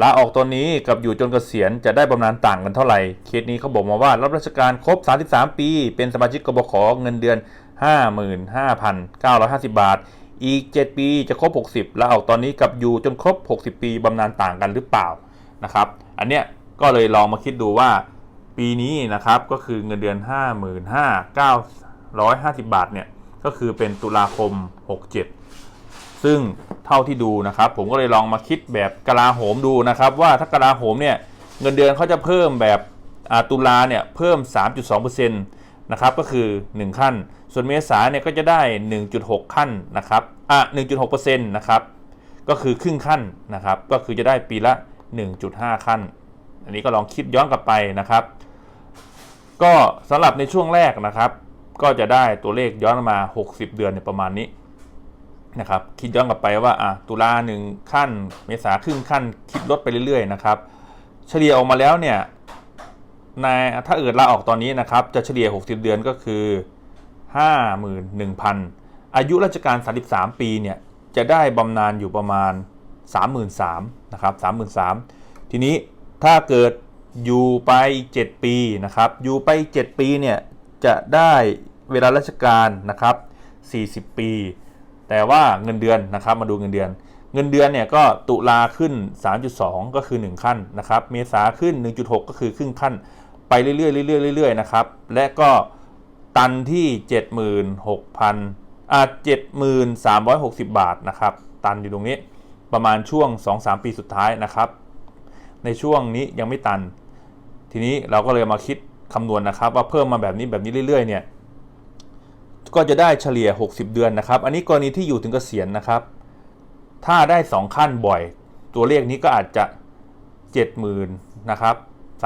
ลาออกตอนนี้กับอยู่จนเกษียณจะได้บำนาญต่างกันเท่าไหร่ เคสนี้เขาบอกมาว่ารับราชการครบ 33 ปี เป็นสมาชิกกบขเงินเดือน 55,950 บาท อีก 7 ปีจะครบ 60ลาออกตอนนี้กับอยู่จนครบ 60 ปีบำนาญต่างกันหรือเปล่านะครับ อันเนี้ยก็เลยลองมาคิดดูว่า ปีนี้นะครับก็คือเงินเดือน 55,950 บาทเนี่ยก็คือเป็นตุลาคม 67 ซึ่งเท่าที่ดูนะครับ ผมก็เลยลองมาคิดแบบกลาโหมดูนะครับ ว่าถ้ากลาโหมเนี่ยเงินเดือนเขาจะเพิ่มแบบตุลาเนี่ยเพิ่ม 3.2%นะครับก็คือ 1 ขั้น ส่วนเมษาเนี่ยก็จะได้ 1.6 ขั้นนะครับอะ1.6%นะครับก็คือครึ่งขั้นนะครับ ก็คือจะได้ปีละ 1.5 ขั้น อันนี้ก็ลองคิดย้อนกลับไปนะครับ ก็สำหรับในช่วงแรกนะครับ ก็จะได้ตัวเลขย้อนมา 60 เดือนเนี่ยประมาณนี้ นะครับคิดย้อนกลับไปว่าอะตุลาหนึ่งขั้น เมษาครึ่งขั้น คิดลดไปเรื่อยๆนะครับ เฉลี่ยออกมาแล้วเนี่ยในถ้าเอิดลาออกตอนนี้นะครับ จะเฉลี่ย 60 เดือนก็คือ 51,000 อายุราชการ 33 ปีเนี่ยจะได้บำนาญอยู่ประมาณ 33,000นะครับ33,000 ทีนี้ถ้าเกิดอยู่ไป 7 ปีนะครับ อยู่ไป 7 ปีเนี่ยจะได้เวลาราชการนะครับ 40 ปี แต่ว่าเงินเดือนนะครับมาดูเงินเดือน เงินเดือนเนี่ยก็ตุลาขึ้น 3.2 ก็คือ 1 ขั้นนะครับ เมษาขึ้น 1.6 ก็คือครึ่งขั้น ไปเรื่อยๆเรื่อยๆเรื่อยๆนะครับ และก็ตันที่ 76,000อ่า7360 บาทนะครับ ตันอยู่ตรงนี้ประมาณช่วง 2-3 ปีสุดท้ายนะครับ ในช่วงนี้ยังไม่ตัน ทีนี้เราก็เลยมาคิดคำนวณนะครับ ว่าเพิ่มมาแบบนี้แบบนี้เรื่อยๆเนี่ย ก็จะได้เฉลี่ย 60 เดือนนะครับ อันนี้กรณีที่อยู่ถึงเกษียณนะครับ ถ้าได้ 2 ขั้นบ่อย ตัวเลขนี้ก็อาจจะ 70,000นะครับ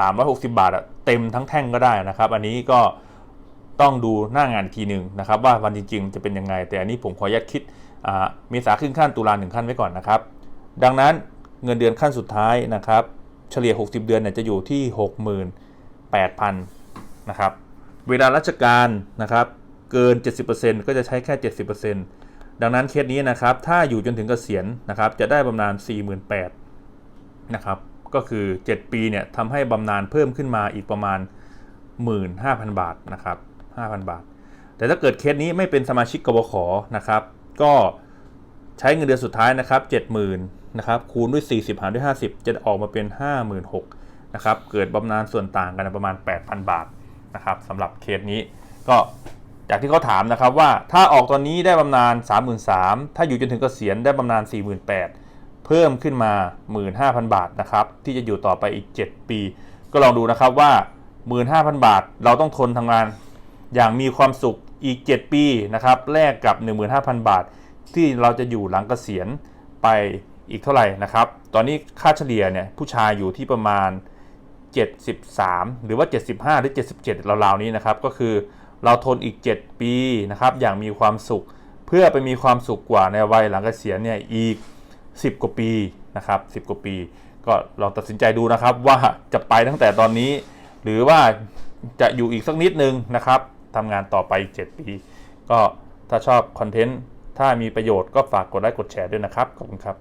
360 บาทเต็มทั้งแท่งก็ได้นะครับ อันนี้ก็ต้องดูหน้างานทีหนึ่งนะครับ ว่าวันจริง ๆ จะเป็นยังไง แต่อันนี้ผมขออนุญาตคิดอ่าเมษาครึ่งขั้นตุลาหนึ่งขั้นไว้ก่อนนะครับ ดังนั้นเงินเดือนขั้นสุดท้ายนะครับ เฉลี่ย 60 เดือนเนี่ยจะอยู่ที่ 68,000นะครับ เวลาราชการนะครับ เกิน 70%ก็จะใช้แค่ 70%ดังนั้นเคสนี้นะครับ ถ้าอยู่จนถึงเกษียณนะครับ จะได้บำนาญ 48,000นะครับ ก็คือ 7 ปีเนี่ยทำให้บำนาญเพิ่มขึ้นมาอีกประมาณ 15,000 บาทนะครับ 5,000 บาท แต่ถ้าเกิดเคสนี้ไม่เป็นสมาชิกกบขนะครับ ก็ใช้เงินเดือนสุดท้ายนะครับ 70,000นะครับคูณด้วย 40 หารด้วย 50 จะออกมาเป็น 56,000นะครับ เกิดบำนาญส่วนต่างกันประมาณ 8,000 บาทนะครับสำหรับเคสนี้ก็ จากที่เขาถามนะครับว่าถ้าออกตอนนี้ได้บำนาญ33,000ถ้าอยู่จนถึงเกษียณได้บำนาญ48,000เพิ่มขึ้นมา 15,000 บาทนะครับที่จะอยู่ต่อไปอีก 7 ปี ก็ลองดูนะครับว่า 15,000 บาทเราต้องทนทำงาน อย่างมีความสุขอีก 7 ปีนะครับแลกกับ 15,000 บาท ที่เราจะอยู่หลังเกษียณไปอีกเท่าไหร่นะครับ ตอนนี้ค่าเฉลี่ยเนี่ยผู้ชายอยู่ที่ประมาณ 73 หรือว่า 75 หรือ 77ราวๆนี้นะครับก็คือ เราทนอีก 7 ปีนะครับอย่างมีความสุข เพื่อไปมีความสุขกว่าในวัยหลังเกษียณเนี่ยอีก 10 กว่าปีนะครับ10 กว่าปี ก็ลองตัดสินใจดูนะครับว่าจะไปตั้งแต่ตอนนี้ หรือว่าจะอยู่อีกสักนิดนึงนะครับทำงานต่อไปอีก 7 ปี ก็ถ้าชอบคอนเทนต์ถ้ามีประโยชน์ก็ฝากกดไลค์กดแชร์ด้วยนะครับ ขอบคุณครับ